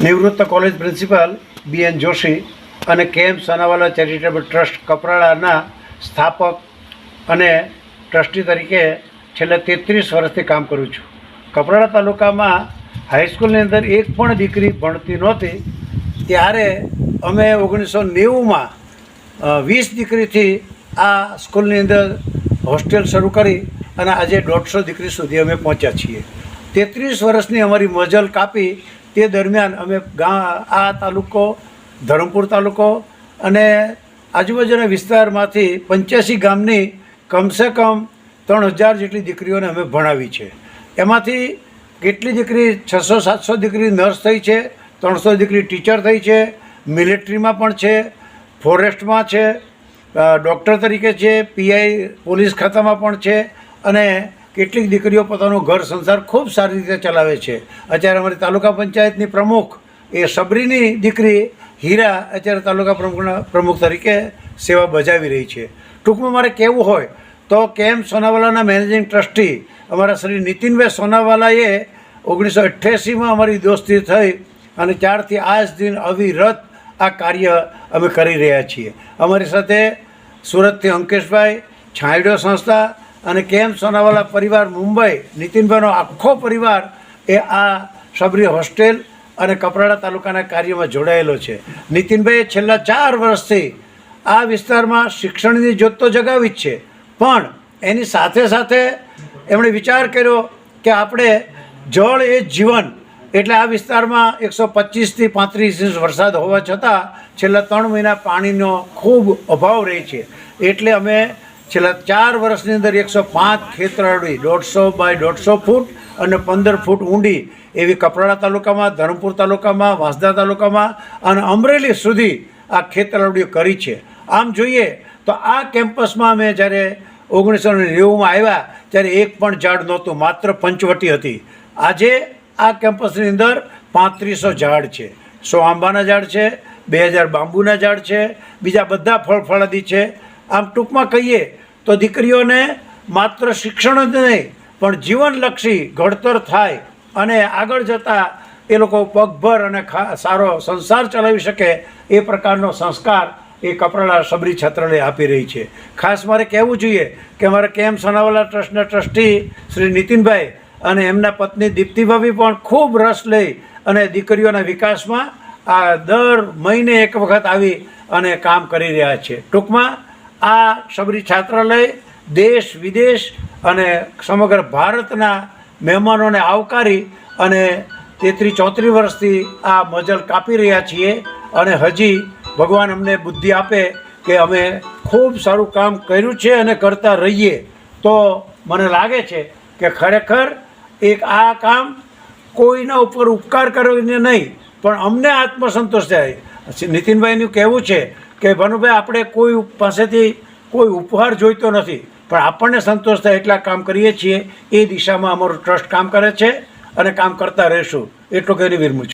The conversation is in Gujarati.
નિવૃત્ત college principal B N Joshi અને K M Sonawala charitable trust કપરાળાના સ્થાપક અને ટ્રસ્ટી તરીકે છેલ્લા તેત્રીસ વર્ષથી કામ કરું છું. કપરાળા તાલુકામાં હાઈસ્કૂલની અંદર એક પણ દીકરી ભણતી નહોતી. ત્યારે અમે ઓગણીસો નેવુંમાં વીસ દીકરીથી આ સ્કૂલની અંદર હોસ્ટેલ શરૂ કરી અને આજે દોઢસો દીકરી સુધી અમે પહોંચ્યા છીએ. તેત્રીસ વર્ષની અમારી મજલ કાપી તે દરમિયાન અમે ગા આ તાલુકો, ધરમપુર તાલુકો અને આજુબાજુના વિસ્તારમાંથી પંચ્યાસી ગામની કમસે કમ ત્રણ હજાર જેટલી દીકરીઓને અમે ભણાવી છે. એમાંથી કેટલી દીકરી છસો, સાતસો દીકરી નર્સ થઈ છે, ત્રણસો દીકરી ટીચર થઈ છે, મિલિટરીમાં પણ છે, ફોરેસ્ટમાં છે ડૉક્ટર તરીકે છે, પીઆઈ પોલીસ ખાતામાં પણ છે અને કેટલીક દીકરીઓ પોતાનું ઘર સંસાર ખૂબ સારી રીતે ચલાવે છે. અત્યારે અમારી તાલુકા પંચાયતની પ્રમુખ એ સબરીની દીકરી હીરા અત્યારે તાલુકા પ્રમુખના પ્રમુખ તરીકે સેવા બજાવી રહી છે. ટૂંકમાં મારે કહેવું હોય તો કેમ સોનાવાલાના મેનેજિંગ ટ્રસ્ટી અમારા શ્રી નીતિનભાઈ સોનાવાલાએ ઓગણીસો અઠ્યાસીમાં અમારી દોસ્તી થઈ અને ત્યારથી આજ દિન અવિરત આ કાર્ય અમે કરી રહ્યા છીએ. અમારી સાથે સુરતથી અંકેશભાઈ, છાંયડો સંસ્થા અને કેમ સોનાવાલા પરિવાર મુંબઈ, નીતિનભાઈનો આખો પરિવાર એ આ સબરી હોસ્ટેલ અને કપરાડા તાલુકાના કાર્યમાં જોડાયેલો છે. નીતિનભાઈએ છેલ્લા ચાર વર્ષથી આ વિસ્તારમાં શિક્ષણની જ્યોત તો જગાવી જ છે, પણ એની સાથે સાથે એમણે વિચાર કર્યો કે આપણે જળ એ જીવન, એટલે આ વિસ્તારમાં એકસો પચીસથી પાંત્રીસ ઇંચ વરસાદ હોવા છતાં છેલ્લા ત્રણ મહિના પાણીનો ખૂબ અભાવ રહે છે. એટલે અમે છેલ્લા ચાર વર્ષની અંદર એકસો પાંચ ખેતરડી દોઢસો બાય દોઢસો ફૂટ અને પંદર ફૂટ ઊંડી એવી કપરાડા તાલુકામાં, ધરમપુર તાલુકામાં, વાંસદા તાલુકામાં અને અમરેલી સુધી આ ખેતરડીઓ કરી છે. આમ જોઈએ તો આ કેમ્પસમાં અમે જ્યારે ઓગણીસો નેવુંમાં આવ્યા, ત્યારે એક પણ ઝાડ નહોતું, માત્ર પંચવટી હતી. આજે આ કેમ્પસની અંદર પાંત્રીસો ઝાડ છે. સો આંબાના ઝાડ છે, બે હજાર બાંબુના ઝાડ છે, બીજા બધા ફળ ફળાદી છે. આમ ટૂંકમાં કહીએ તો દીકરીઓને માત્ર શિક્ષણ જ નહીં, પણ જીવનલક્ષી ઘડતર થાય અને આગળ જતાં એ લોકો પગભર અને સારો સંસાર ચલાવી શકે એ પ્રકારનો સંસ્કાર એ કપરાળા સબરી છત્રને આપી રહી છે. ખાસ મારે કહેવું જોઈએ કે અમારે કેમ સોનાવાલા ટ્રસ્ટના ટ્રસ્ટી શ્રી નીતિનભાઈ અને એમના પત્ની દીપ્તિભાભી પણ ખૂબ રસ લઈ અને દીકરીઓના વિકાસમાં આ દર મહિને એક વખત આવી અને કામ કરી રહ્યા છે. ટૂંકમાં આ સબરી છાત્રાલય દેશ, વિદેશ અને સમગ્ર ભારતના મહેમાનોને આવકારી અને તેત્રીસ ચોત્રીસ વર્ષથી આ મજલ કાપી રહ્યા છીએ અને હજી ભગવાન અમને બુદ્ધિ આપે કે અમે ખૂબ સારું કામ કર્યું છે અને કરતા રહીએ. તો મને લાગે છે કે ખરેખર એક આ કામ કોઈના ઉપર ઉપકાર કરીને નહીં, પણ અમને આત્મસંતોષ થાય. નીતિનભાઈનું કહેવું છે કે ભાનુભાઈ આપણે કોઈ પાસેથી કોઈ ઉપહાર જોઈતો નથી. પણ આપણને સંતોષ થાય એટલા કામ કરીએ છીએ. એ દિશામાં અમારું ટ્રસ્ટ કામ કરે છે અને કામ કરતા રહેશું. એટલું કહીને વિરમું